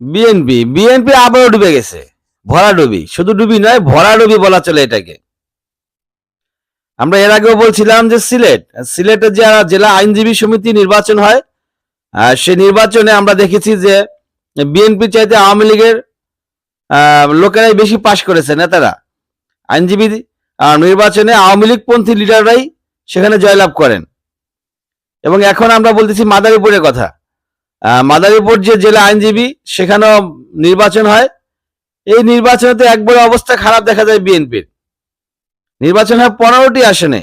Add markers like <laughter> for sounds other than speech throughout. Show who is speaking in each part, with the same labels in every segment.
Speaker 1: BNP BNP আবারও ডুবে গেছে। ভরা ডুবি। শুধু ডুবি নয়, ভরা ডুবি বলা চলে এটাকে। আমরা এর আগেও বলছিলাম যে সিলেট, সিলেটের যারা জেলা আইনজীবী সমিতি নির্বাচন হয় সে নির্বাচনে আমরা দেখেছি যে বিএনপি চাইতে আওয়ামী লীগের লোকেরাই বেশি পাশ করেছে, নেতারা। আইনজীবী নির্বাচনে আওয়ামী লীগ পন্থী লিডাররাই সেখানে জয়লাভ করেন। এবং এখন আমরা বলতেছি মাদারীপুরের কথা। মাদারীপুর যে জেলা আইনজীবী, সেখানেও নির্বাচন হয়। এই নির্বাচনে তো একবারে অবস্থা খারাপ দেখা যায় বিএনপির। নির্বাচন হয় পনেরোটি আসনে।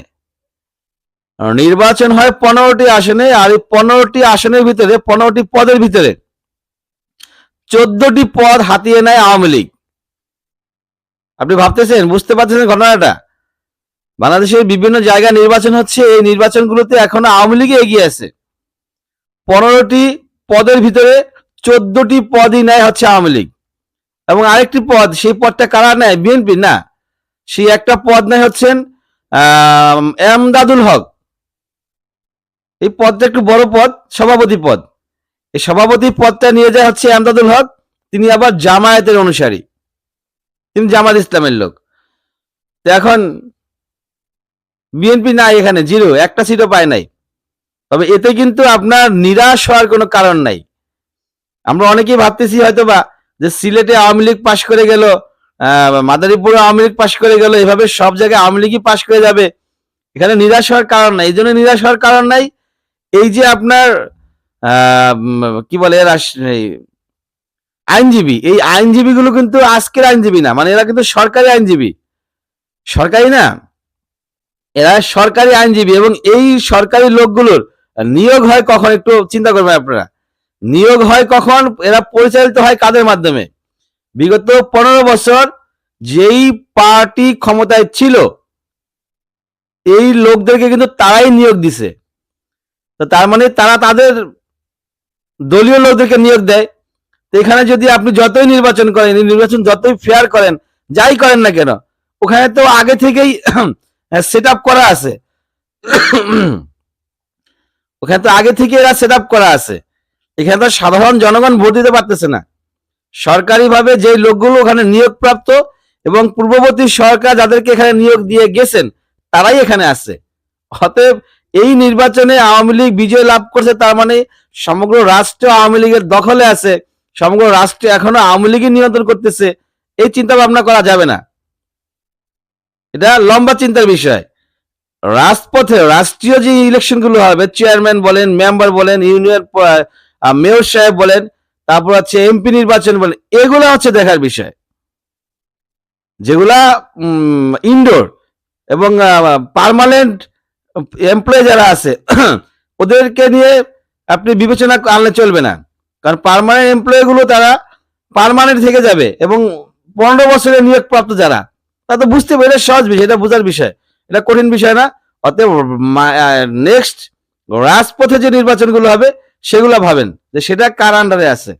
Speaker 1: নির্বাচন হয় পনেরোটি আসনে, আর এই পনেরোটি আসনের ভিতরে, পনেরোটি পদের ভিতরে চোদ্দটি পদ হাতিয়ে নেয় আওয়ামী লীগ। আপনি ভাবতেছেন, বুঝতে পারছেন ঘটনাটা? বাংলাদেশের বিভিন্ন জায়গায় নির্বাচন হচ্ছে, এই নির্বাচনগুলোতে এখনও আওয়ামী লীগই এগিয়ে আছে। পনেরোটি পদের ভিতরে চোদ্দটি পদই নেয় হচ্ছে আওয়ামী লীগ। এবং আরেকটি পদ, সেই পদটা কারা নেয়? বিএনপি? না। সেই একটা পদ নেয় হচ্ছেন এমদাদুল হক। এই পদটা একটু বড় পদ, সভাপতি পদ। এই সভাপতি পদটা নিয়ে যায় হচ্ছে এমদাদুল হক, তিনি আবার জামায়াতের অনুসারী। তিনি জামাত ইসলামের লোক। তো এখন বিএনপি নাই এখানে, জিরো, একটা সিটও পায় নাই। তবে এতে কিন্তু আপনার নিরাশ হওয়ার কোনো কারণ নাই। আমরা অনেকেই ভাবতেছি হয়তো বা যে সিলেটে আওয়ামী লীগ পাশ করে গেল মাদারীপুরে আওয়ামী লীগ পাশ করে গেল, এভাবে সব জায়গায় আওয়ামী লীগই পাশ করে যাবে। এখানে নিরাশ হওয়ার কারণ নাই। এই জন্য নিরাশ হওয়ার কারণ নাই, এই যে আপনার কি বলে এরা আইনজীবী, এই আইনজীবীগুলো কিন্তু আজকের আইনজীবী না মানে এরা কিন্তু সরকারি আইনজীবী। সরকারি না, এরা সরকারি আইনজীবী এবং এই সরকারি লোকগুলোর নিয়োগ হয় কখন? একটু চিন্তা করবেন আপনারা। নিয়োগ হয় কখন? এরা পরিচালিত হয় কাদের মাধ্যমে? বিগত পনেরো বছর যেই পার্টি ক্ষমতায় ছিল, এই লোকদেরকে কিন্তু তারাই নিয়োগ দিছে। তো তার মানে তারা তাদের দলীয় লোকদেরকে নিয়োগ দেয়। তো এখানে যদি আপনি যতই নির্বাচন করেন নির্বাচন যতই ফেয়ার করেন, যাই করেন না কেন, ওখানে তো আগে থেকেই <clears throat> সেট করা আছে। ওখানে তো আগে থেকে এরা সেট করা আছে। এখানে তো সাধারণ জনগণ ভোট দিতে পারতেছে না। সরকারিভাবে যে লোকগুলো ওখানে নিয়োগপ্রাপ্ত এবং পূর্ববর্তী সরকার যাদেরকে এখানে নিয়োগ দিয়ে গেছেন, তারাই এখানে আছে। অতএব এই নির্বাচনে আওয়ামী লীগ বিজয় লাভ করছে, তার মানে সমগ্র রাষ্ট্র আওয়ামী লীগের দখলে আছে, সমগ্র রাষ্ট্র এখনও আওয়ামী লীগই নিয়ন্ত্রণ করতেছে, এই চিন্তা ভাবনা করা যাবে না। এটা লম্বা চিন্তার বিষয়। রাজপথে রাষ্ট্রীয় যে ইলেকশনগুলো হবে, চেয়ারম্যান বলেন, মেম্বার বলেন, ইউনিয়ন মেয়র সাহেব বলেন, তারপর হচ্ছে এমপি নির্বাচন বলেন, এগুলো হচ্ছে দেখার বিষয়। যেগুলা ইনডোর এবং পার্মানেন্ট এমপ্লয় যারা আছে, <clears throat> ওদেরকে নিয়ে আপনি বিবেচনা আনলে চলবে না। কারণ পারমানেন্ট এমপ্লয়গুলো তারা পার্মানেন্ট থেকে যাবে এবং পনেরো বছরের নিয়োগপ্রাপ্ত যারা, তা তো বুঝতে পারে সহজ বিষয়, এটা বোঝার বিষয়। এটা কঠিন বিষয় না। অতএব নেক্সট রাজপথে যে নির্বাচনগুলো হবে, সেগুলো ভাবেন যে সেটা কার আন্ডারে আছে।